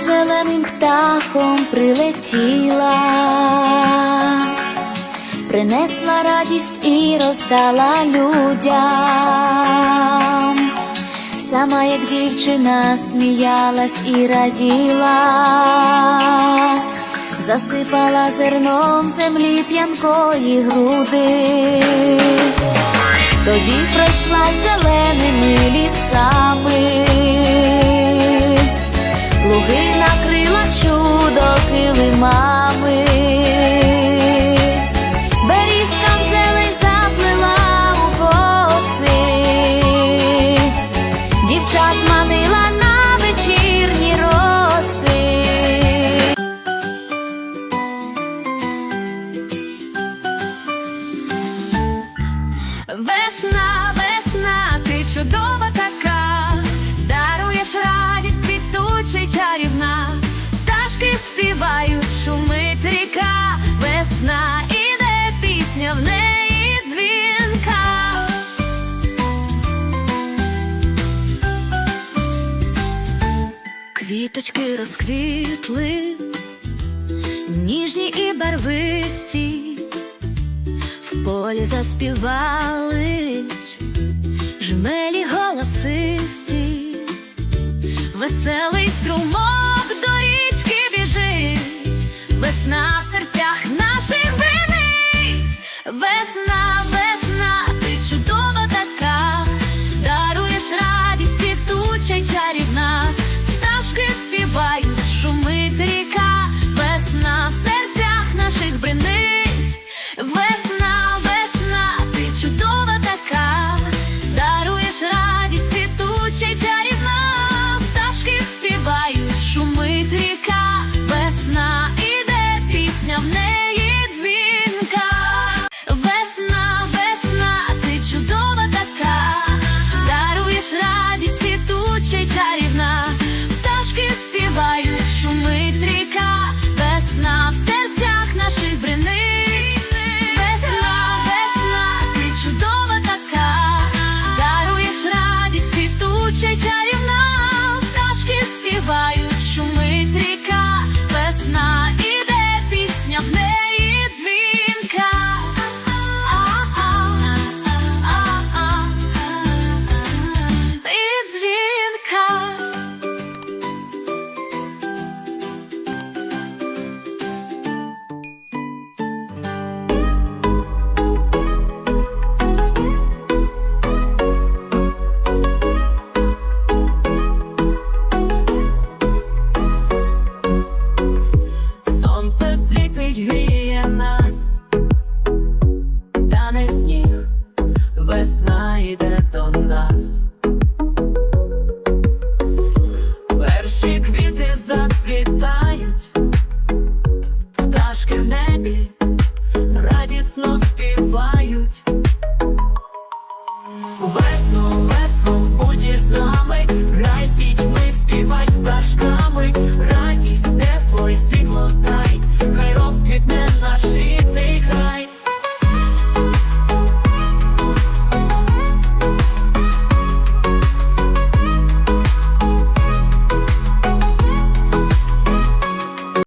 зеленим птахом прилетіла, принесла радість і роздала людям. Сама як дівчина сміялась і раділа, засипала зерном землі п'янкої груди. Тоді пройшла зеленими лісами, луги накрила чудо килимами, шумить ріка, весна іде пісня в неї дзвінка. Квіточки розквітли, ніжні і барвисті. В полі заспівали жмелі голосисті, веселий струмок нас. Перші квіти зацвітають, пташки в небі радісно співають. Весну, весну, будь із нами, Грай з дітьми співай.